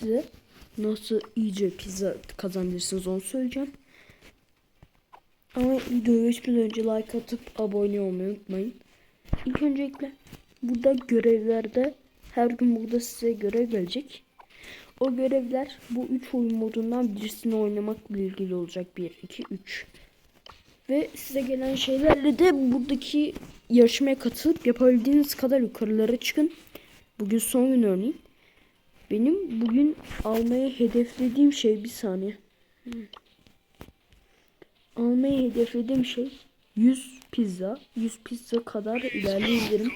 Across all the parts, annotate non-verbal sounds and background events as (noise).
size nasıl iyice pizza kazanırsınız onu söyleyeceğim. Ama videoya geçmeden önce like atıp abone olmayı unutmayın. İlk öncelikle burada görevlerde her gün burada size görev gelecek. O görevler bu 3 oyun modundan birisini oynamakla ilgili olacak. 1, 2, 3. Ve size gelen şeylerle de buradaki yarışmaya katılıp yapabildiğiniz kadar yukarılara çıkın. Bugün son gün örneğin. Benim bugün almayı hedeflediğim şey bir saniye. Hmm. Almayı hedeflediğim şey 100 pizza. 100 pizza kadar ilerleyebilirim.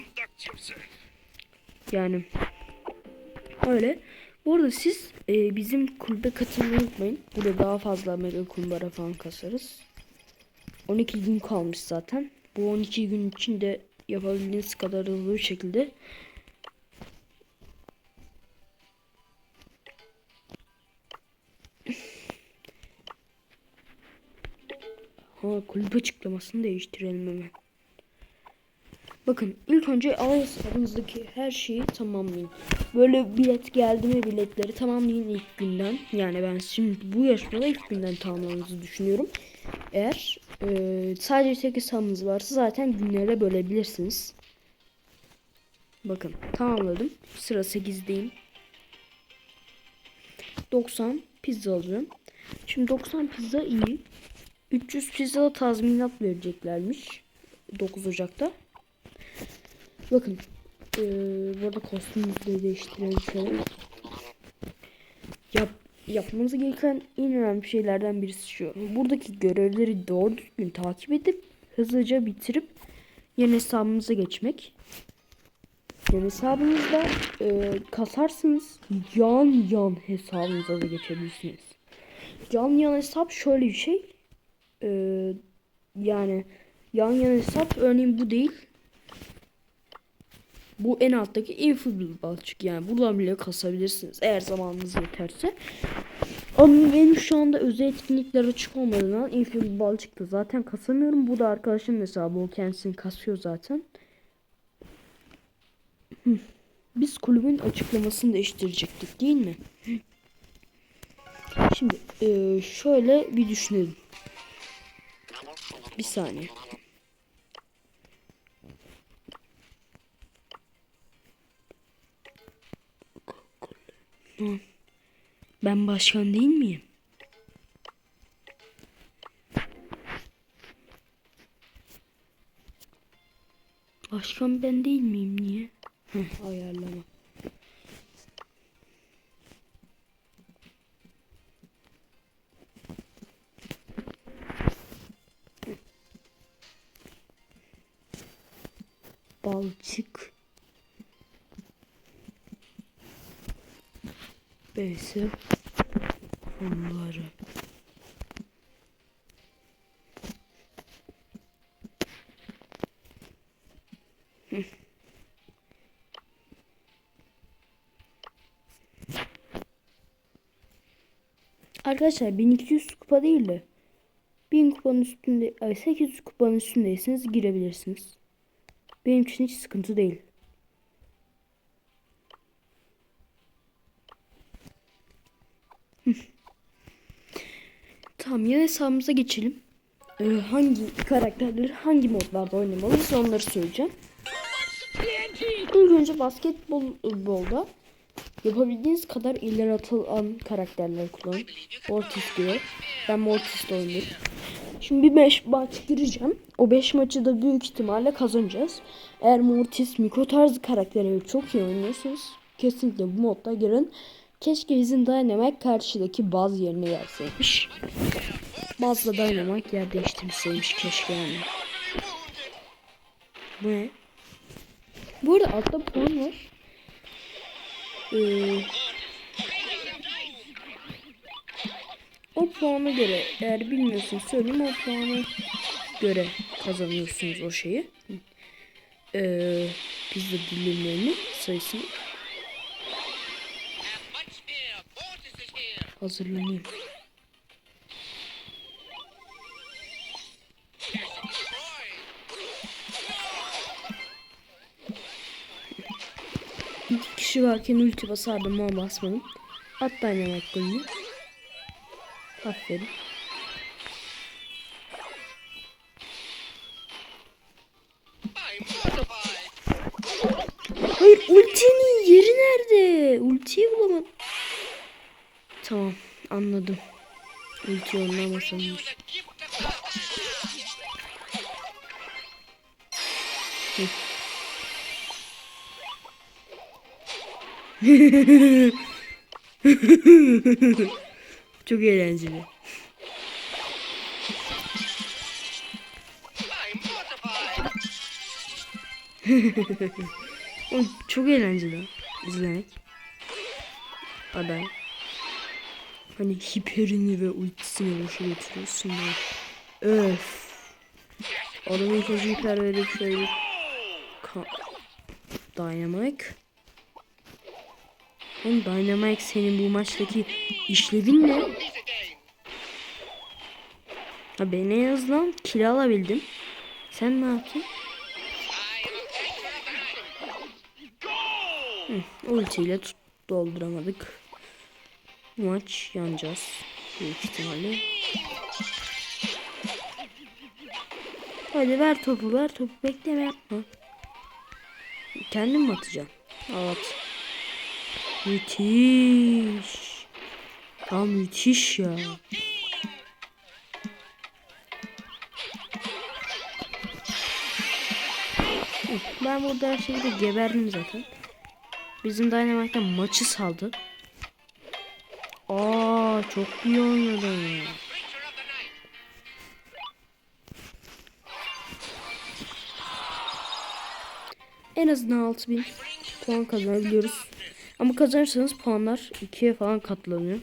Yani öyle. Bu arada siz e, bizim kulübe katılmayı unutmayın. Burada daha fazla mega kumbara falan kasarız. 12 gün kalmış zaten. Bu 12 gün içinde yapabildiğiniz kadar hızlı bir şekilde Ha kulüp açıklamasını değiştirelim hemen. Bakın ilk önce al hesabınızdaki her şeyi tamamlayın. Böyle bilet geldi mi biletleri tamamlayın ilk günden. Yani ben şimdi bu yarışmada ilk günden tamamlamanızı düşünüyorum. Eğer e, sadece tek hesabınız varsa zaten günlere bölebilirsiniz. Bakın tamamladım. Sıra 8'deyim. 90 pizza alacağım. Şimdi 90 pizza iyi. 300 pizza tazminat vereceklermiş. 9 Ocak'ta. Bakın. Ee, bu arada kostümümüzü de değiştirelim şöyle. Yap, yapmamız gereken en önemli şeylerden birisi şu. Buradaki görevleri doğru düzgün takip edip hızlıca bitirip yeni hesabımıza geçmek. Yani hesabınızda e, kasarsınız yan yan hesabınıza da geçebilirsiniz. Yan yan hesap şöyle bir şey. E, yani yan yan hesap örneğin bu değil. Bu en alttaki Infable balçık yani buradan bile kasabilirsiniz eğer zamanınız yeterse. Ama benim şu anda özel etkinlikler açık olmadığından Infable balçıkta zaten kasamıyorum. Bu da arkadaşım hesabı o kendisini kasıyor zaten. (clears throat) Biz kulübün açıklamasını değiştirecektik değil mi? (clears throat) Şimdi e, şöyle bir düşünelim. Bir saniye. Ben başkan değil miyim? Başkan ben değil miyim niye? Heh, ayarlama. Balçık. Beyse onları. Arkadaşlar 1200 kupa değil de 1000 kupanın üstünde, ay 800 kupanın üstündeyseniz girebilirsiniz. Benim için hiç sıkıntı değil. tamam yine hesabımıza geçelim. Ee, hangi karakterleri hangi modlarda oynamalıyız onları söyleyeceğim. İlk önce basketbolda yapabildiğiniz kadar ileri atılan karakterler kullanın. Mortis gibi. Ben Mortis'te oynuyorum. Şimdi bir 5 maç gireceğim. O 5 maçı da büyük ihtimalle kazanacağız. Eğer Mortis, Miko tarzı karakterleri çok iyi oynuyorsanız kesinlikle bu modda girin. Keşke izin Dynamite karşıdaki baz yerine gelseymiş. Bazla Dynamite yer değiştirmeseymiş keşke yani. Bu ne? Bu arada altta puan var. Ee, o puana göre eğer bilmiyorsun söyleyeyim o puana göre kazanıyorsunuz o şeyi. Ee, pizza dilimlerinin sayısını hazırlanayım. İki kişi varken ulti basardım ama basmadım. At Dynamite golünü. Aferin. Hayır ultinin yeri nerede? Ultiyi bulamadım. Tamam anladım. Ulti anlamasanmış. (laughs) Çok eğlenceli. (laughs) Oğlum, çok eğlenceli izlemek. Aday. Hani hiperini ve ultisini boşa getiriyorsun ya. Öf. Adamın sözü hiper verip şöyle bir Ka Dynamite. Oğlum Dynamite senin bu maçtaki işlevin ne? Ha ben en azından kill alabildim. Sen ne yaptın? Hı, ultiyle tut dolduramadık. Maç yanacağız. Büyük ihtimalle. Hadi ver topu ver topu bekleme yapma. Kendim mi atacağım? Evet. Müthiş. Tam müthiş ya. Ben burada her şeyi de geberdim zaten. Bizim Dynamite'den maçı saldı. Aa çok iyi oynadı. En azından 6000 puan kazanabiliyoruz. Ama kazanırsanız puanlar 2'ye falan katlanıyor.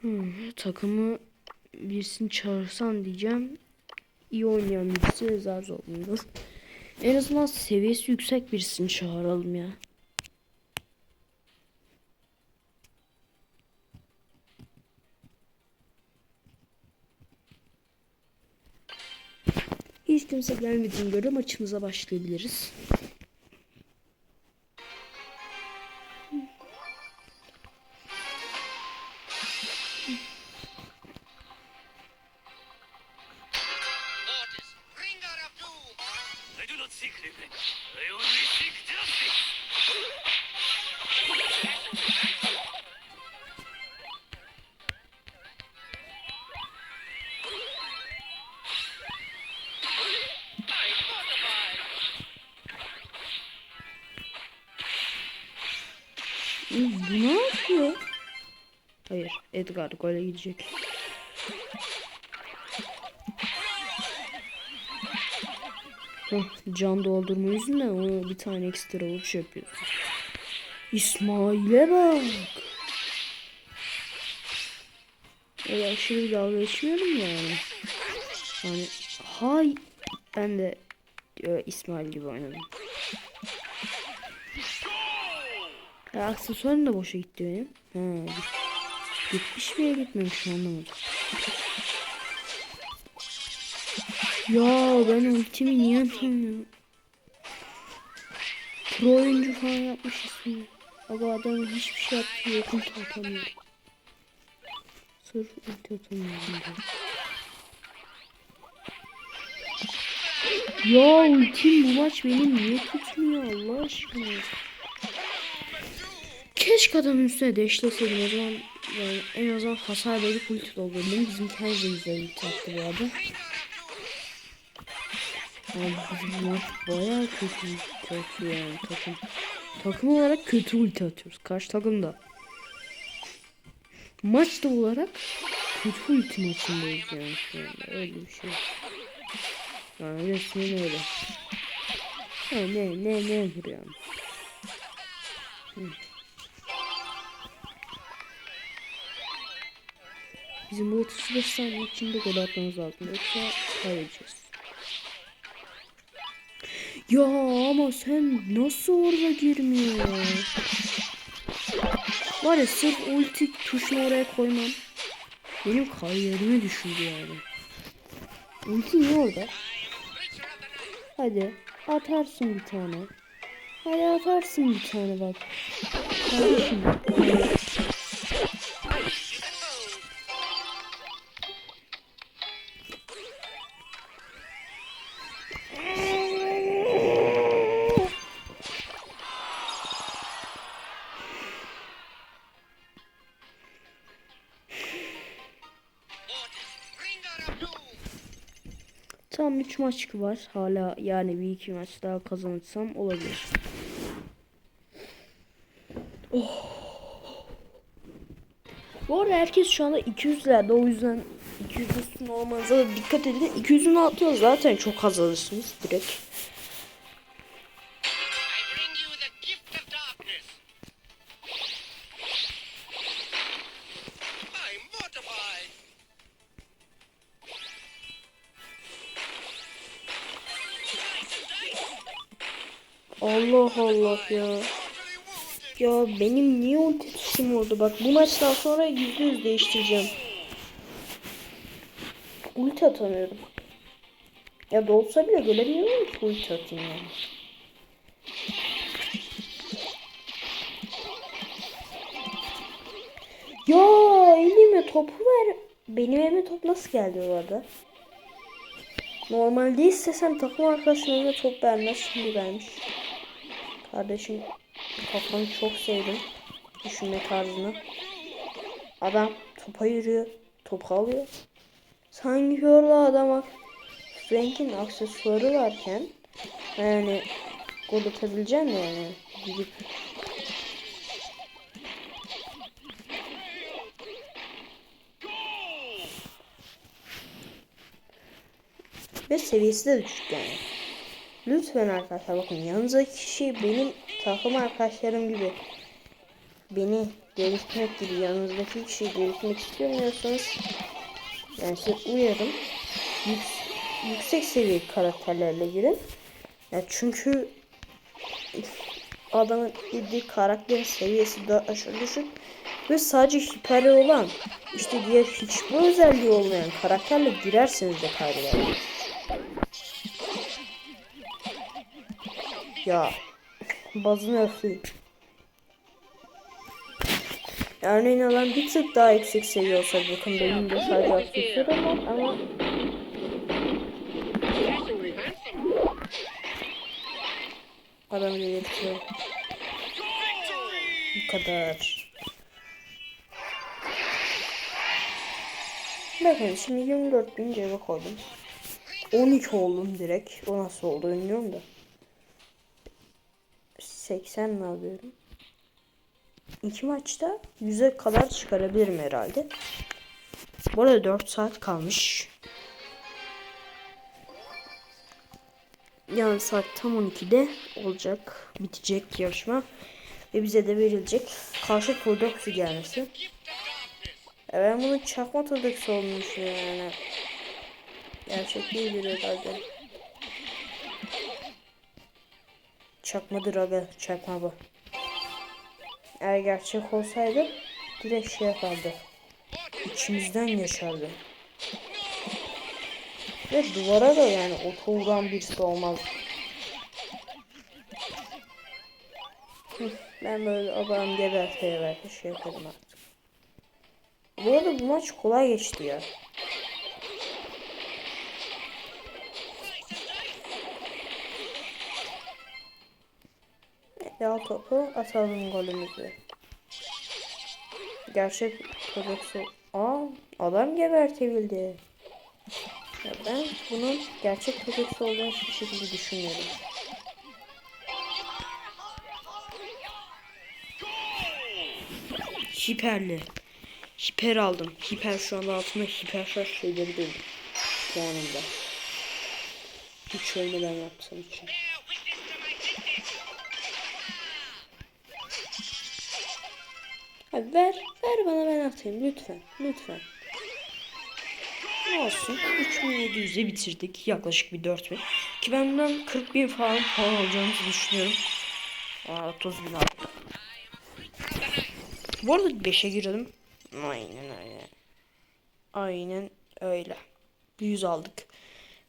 Hmm, takımı birisini çağırsan diyeceğim. İyi oynayan birisi zar zor olur. En azından seviyesi yüksek birisini çağıralım ya. Hiç kimse gelmediğine göre maçımıza başlayabiliriz. Edgar gole gidecek. Heh, can doldurma yüzünden ona bir tane ekstra vuruş yapıyorsun. İsmail'e bak. Öyle aşırı bir dalga geçmiyorum yani. Yani hay ben de e, İsmail gibi oynadım. Ya aksesuarım da boşa gitti benim. Ha, git- gitmiş mi gitmemiş mi anlamadım. Ya ben ultimi niye atamıyorum? Pro oyuncu falan yapmış ismini. Ama adam hiçbir şey yapmıyor. Yok ulti atamıyorum. Sırf ulti atamıyorum. Ya ultim bu maç benim niye tutmuyor Allah aşkına? Keşke adamın üstüne deşleseydim o zaman yani en azından hasar verip ulti doldurdum. Bizimki her şey güzel ulti attı bu arada. Abi bizim maç bayağı kötü kötü yani takım. Takım olarak kötü ulti atıyoruz. Karşı takım da. Maçta olarak kötü ulti maçındayız yani şu anda. Öyle bir şey. Yani resmen öyle. Ha, ne ne ne vuruyor yani. Bizim bu 35 saniye içinde gol atmamız lazım. Yoksa kaybedeceğiz. Ya ama sen nasıl orada girmiyor? Var ya sırf ulti tuşunu oraya koymam. Benim kariyerimi düşürdü yani. Ulti niye orada? Hadi atarsın bir tane. Hadi atarsın bir tane bak. Kardeşim. 13 maç var hala yani bir iki maç daha kazanırsam olabilir. Oh. Bu arada herkes şu anda 200'lerde o yüzden 200 üstüne olmanıza dikkat edin. 200'ün altı zaten çok az alırsınız direkt. Allah Allah ya. Ya benim niye ulti tuşum oldu? Bak bu maçtan sonra %100 değiştireceğim. Ulti atamıyorum. Ya da olsa bile gelemiyorum ki ulti atayım yani. Ya elime topu ver. Benim elime top nasıl geldi bu arada? Normalde istesem takım arkadaşım elime top vermez. Şimdi vermiş. Kardeşim kafanı çok sevdim. Düşünme tarzını. Adam topa yürüyor. Topu alıyor. Sanki orada adama Frank'in aksesuarı varken yani gol atabileceksin de yani gidip ve seviyesi de düşük yani. Lütfen arkadaşlar bakın yanınızdaki kişi benim takım arkadaşlarım gibi beni geliştirmek gibi yanınızdaki kişiyi geliştirmek istemiyorsanız yani size uyarım yük- yüksek seviye karakterlerle girin. Ya çünkü adamın dediği karakterin seviyesi daha aşırı düşük ve sadece hiper olan işte diğer hiçbir özelliği olmayan karakterle girerseniz de kaybedersiniz. Ya bazını öfleyeyim. Örneğin alan bir tık daha yüksek seviye olsa bakın benim de sadece aksesuarım var ama Adam delirtiyor. Bu kadar. Bakın şimdi 24 bin cebe koydum. 12 oldum direkt. O nasıl oldu bilmiyorum da. 80 mi alıyorum? İki maçta 100'e kadar çıkarabilirim herhalde. Bu arada 4 saat kalmış. Yani saat tam 12'de olacak. Bitecek yarışma. Ve bize de verilecek. Karşı Turdox'u gelmesi. E ben bunu çakma Turdox olmuş yani. Gerçek değildir herhalde. Çakmadır aga. Çakma bu. Eğer gerçek olsaydı direkt şey yapardı. İçimizden yaşardı. Ve duvara da yani oto vuran birisi olmaz. Ben böyle adam geberte geberte şey yaparım artık. Bu arada bu maç kolay geçti ya. Ya topu atalım golümüzü. Gerçek Todex'u... Aa adam gebertebildi. Ya ben bunun gerçek Todex olduğunu hiçbir şekilde düşünmüyorum. Hiperli. Hiper aldım. Hiper şu anda altında hiper şarj şeyleri değil. Puanımda. Hiç ölmeden yapsam için. Ver, ver bana ben atayım lütfen, lütfen. Olsun 3700'e bitirdik yaklaşık bir 4000 ki ben bundan 40 bin falan puan alacağımızı düşünüyorum. Aa 30 bin aldık. Bu arada 5'e girelim. Aynen öyle. Aynen öyle. 100 aldık.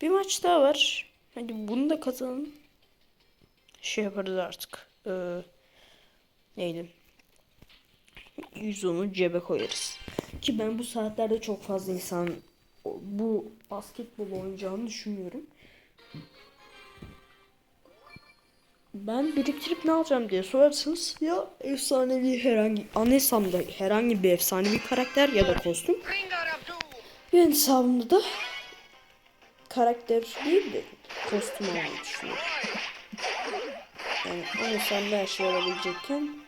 Bir maç daha var. Hadi bunu da kazanalım. Şey yaparız artık. e, neydi? 110'u cebe koyarız. Ki ben bu saatlerde çok fazla insan bu basketbol oynayacağını düşünmüyorum. Ben biriktirip ne alacağım diye sorarsanız ya efsanevi herhangi ana hesabımda herhangi bir efsanevi karakter ya da kostüm. Benim hesabımda da karakter değil de kostüm almayı düşünüyorum. Yani ana hesabımda her şey olabilecekken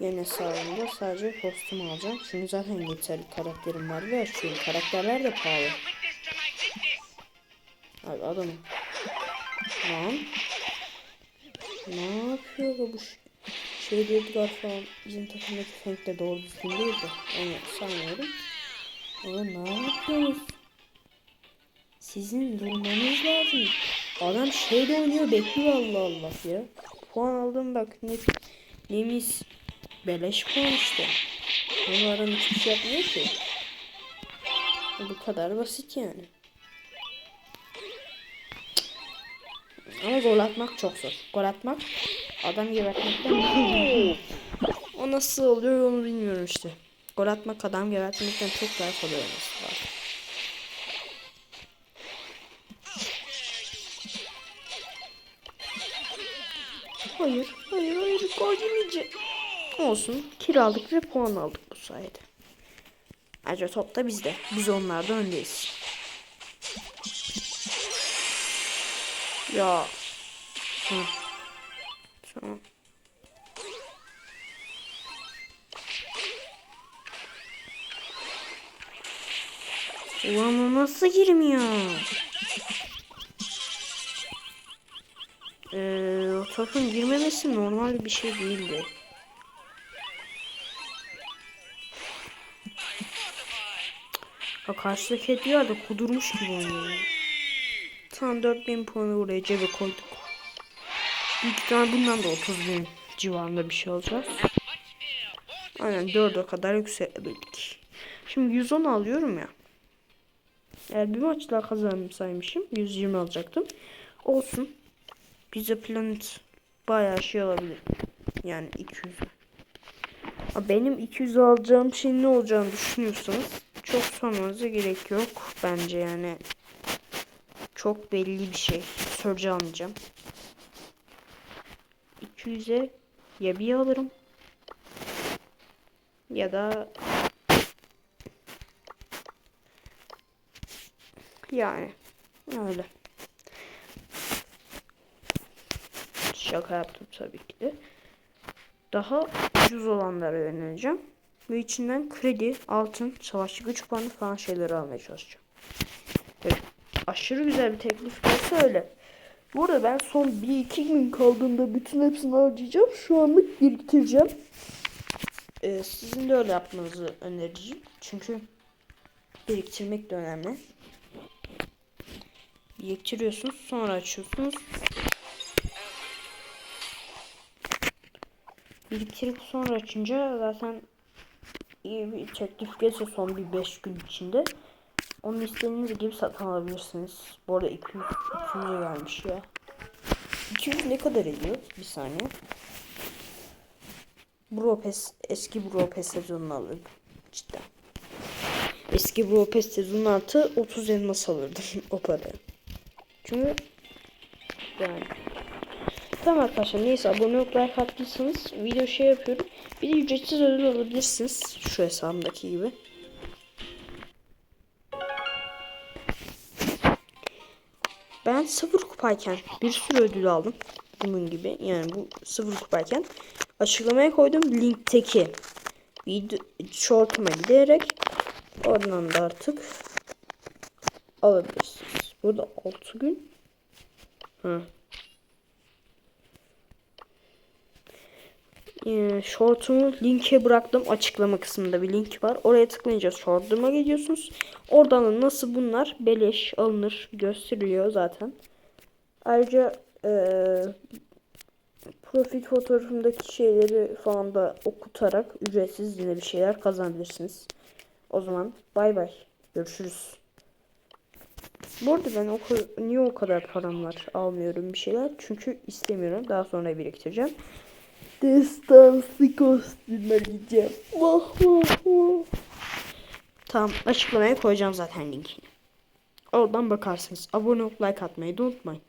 yeni hesabımda sadece kostüm alacağım. Çünkü zaten yeterli karakterim var ve açıyorum. Karakterler de pahalı. Abi adamım. Lan. Ne yapıyor bu ş- şey dediler falan bizim takımdaki Frank de doğru düzgün değil de onu sanmıyorum. Ama ne yapıyorsunuz? Sizin durmanız lazım. Adam şeyde oynuyor bekliyor Allah Allah ya. Puan aldım bak ne nemiz beleş puan işte. Onların hiçbir şey yapmıyor ki. Bu kadar basit yani. Ama gol atmak çok zor. Gol atmak adam gebertmekten O nasıl oluyor onu bilmiyorum işte. Gol atmak adam gebertmekten çok daha kolay olması lazım. Hayır, hayır, hayır. Gol. Olsun. Kiralık ve puan aldık bu sayede. Ayrıca top da bizde. Biz onlardan öndeyiz. Ya. Hı. Tamam. Ulan o nasıl girmiyor? Ee, o topun girmemesi normal bir şey değildi. Ha karşıdaki hediye de kudurmuş gibi oynuyor. Tam 4000 puanı buraya cebe koyduk. Büyük ihtimal bundan da 30 bin civarında bir şey alacağız. Aynen 4'e kadar yükseldik. Şimdi 110 alıyorum ya. Eğer bir maç daha kazanmışsaymışım 120 alacaktım. Olsun. Bize Planet bayağı şey alabilir. Yani 200. Ha, Benim 200 alacağım şey ne olacağını düşünüyorsanız çok sormanıza gerek yok bence yani. Çok belli bir şey. Surge almayacağım. 200'e ya bir alırım ya da yani öyle. Şaka yaptım tabii ki de. Daha ucuz olanlara yöneleceğim. Ve içinden kredi, altın, savaşçı güç puanı falan şeyleri almaya çalışacağım. Evet. Aşırı güzel bir teklif gelse öyle. Bu arada ben son 1-2 gün kaldığında bütün hepsini harcayacağım. Şu anlık biriktireceğim. Ee, sizin de öyle yapmanızı önereceğim. Çünkü biriktirmek de önemli. Biriktiriyorsunuz sonra açıyorsunuz. Biriktirip sonra açınca zaten iyi bir teklif gelirse son bir 5 gün içinde onu istediğiniz gibi satın alabilirsiniz. Bu arada 200, 200 vermiş ya. 200 ne kadar ediyor? Bir saniye. Bropes, eski Bropes sezonunu alırdım. Cidden. Eski Bropes sezonu artı 30 elmas alırdım (laughs) o paraya. Çünkü yani Tamam arkadaşlar neyse abone olup like attıysanız video şey yapıyorum. Bir de ücretsiz ödül alabilirsiniz. Şu hesabımdaki gibi. Ben sıfır kupayken bir sürü ödül aldım. Bunun gibi yani bu sıfır kupayken. Açıklamaya koydum linkteki video shortuma giderek oradan da artık alabilirsiniz. Burada 6 gün. Hı. Ee, shortumu linke bıraktım. Açıklama kısmında bir link var. Oraya tıklayınca shortuma gidiyorsunuz. Oradan da nasıl bunlar beleş alınır gösteriyor zaten. Ayrıca eee profil fotoğrafımdaki şeyleri falan da okutarak ücretsiz yine bir şeyler kazanabilirsiniz. O zaman bay bay. Görüşürüz. Bu arada ben o, niye o kadar param var almıyorum bir şeyler. Çünkü istemiyorum. Daha sonra biriktireceğim. Destansı kostümler giyeceğim. Vah vah vah. Tamam açıklamaya koyacağım zaten linkini. Oradan bakarsınız. Abone olup like atmayı da unutmayın.